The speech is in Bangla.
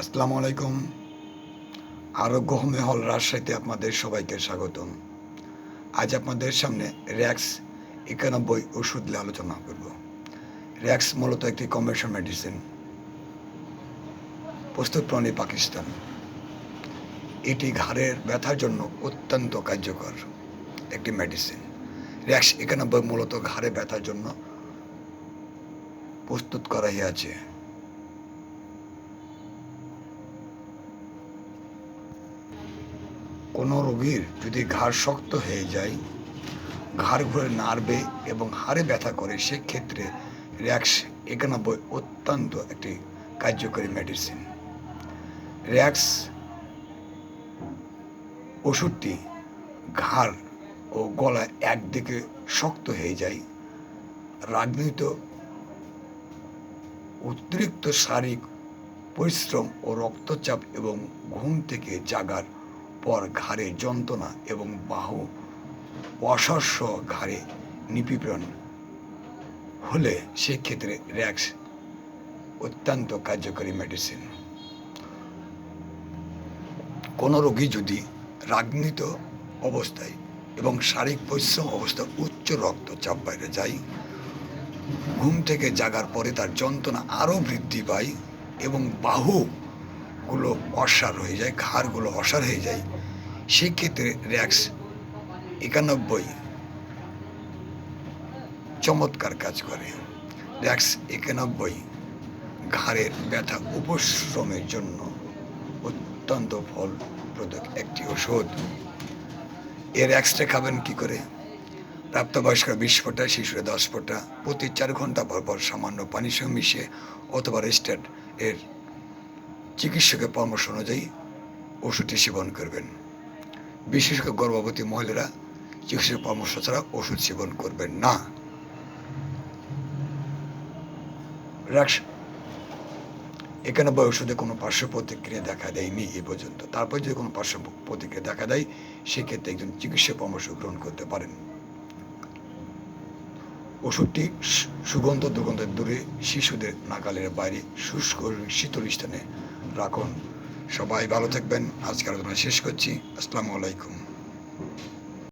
আসসালামু আলাইকুম। আরোগ্য হোমে হল রাজশাহীতে আপনাদের সবাইকে স্বাগতম। আজ আপনাদের সামনে র্যাক্স একানব্বই ওষুধ নিয়ে আলোচনা করব। র্যাক্স মূলত একটি কমার্শিয়াল মেডিসিন। প্রস্তুত প্রণালী পাকিস্তান। এটি ঘাড়ের ব্যথার জন্য অত্যন্ত কার্যকর একটি মেডিসিন। র্যাক্স একানব্বই মূলত ঘাড়ে ব্যথার জন্য প্রস্তুত করা হয়েছে কোনো রোগীর যদি ঘাড় শক্ত হয়ে যায়, ঘাড় ঘুরে নাড়বে এবং হাড়ে ব্যথা করে, সেক্ষেত্রে র্যাক্স একানব্বই অত্যন্ত একটি কার্যকরী মেডিসিন র্যাক্স ওষুধটি ঘাড় ও গলা একদিকে শক্ত হয়ে যায়। রাজনীত অতিরিক্ত শারীরিক পরিশ্রম ও রক্তচাপ এবং ঘুম থেকে জাগার পর ঘাড়ে যন্ত্রণা এবং বাহু অসস্য ঘাড়ে নিপীড়ন হলে সেক্ষেত্রে র্যাক্স অত্যন্ত কার্যকরী মেডিসিন কোনো রোগী যদি রাগ্নিত অবস্থায় এবং শারীরিক পরিশ্রম অবস্থায় উচ্চ রক্তচাপ বাইরে যায়, ঘুম থেকে জাগার পরে তার যন্ত্রণা আরও বৃদ্ধি পায় এবং বাহুগুলো অসার হয়ে যায় ঘাড়গুলো অসার হয়ে যায়। সেক্ষেত্রে র্যাক্স একানব্বই চমৎকার কাজ করে। র্যাক্স একানব্বই ঘাড়ের ব্যথা উপশ্রমের জন্য অত্যন্ত ফলপ্রদ একটি ওষুধ। এর র্যাক্সটা খাবেন কি করে? প্রাপ্তবয়স্ক বিশ ফোঁটা, শিশুরা দশ ফোঁটা, প্রতি চার ঘণ্টা পর পর সামান্য পানির সঙ্গে মিশিয়ে অথবা রেস্টার্ট এর চিকিৎসকের পরামর্শ অনুযায়ী ওষুধটি সেবন করবেন। বিশেষ করে গর্ভবতী মহিলারা চিকিৎসকের পরামর্শ ছাড়া ওষুধ সেবন করবেন না। একানব্বই ওষুধে কোনো পার্শ্ব প্রতিক্রিয়া দেখা দেয়নি এ পর্যন্ত। তারপর যদি কোনো পার্শ্ব প্রতিক্রিয়া দেখা দেয়, সেক্ষেত্রে একজন চিকিৎসা পরামর্শ গ্রহণ করতে পারেন। ওষুধটি সুগন্ধ দুর্গন্ধের দূরে শিশুদের নাগালের বাইরে শুষ্ক শীতল স্থানে রাখুন। সবাই ভালো থাকবেন। আজকের আলোচনা শেষ করছি। আসসালামু আলাইকুম।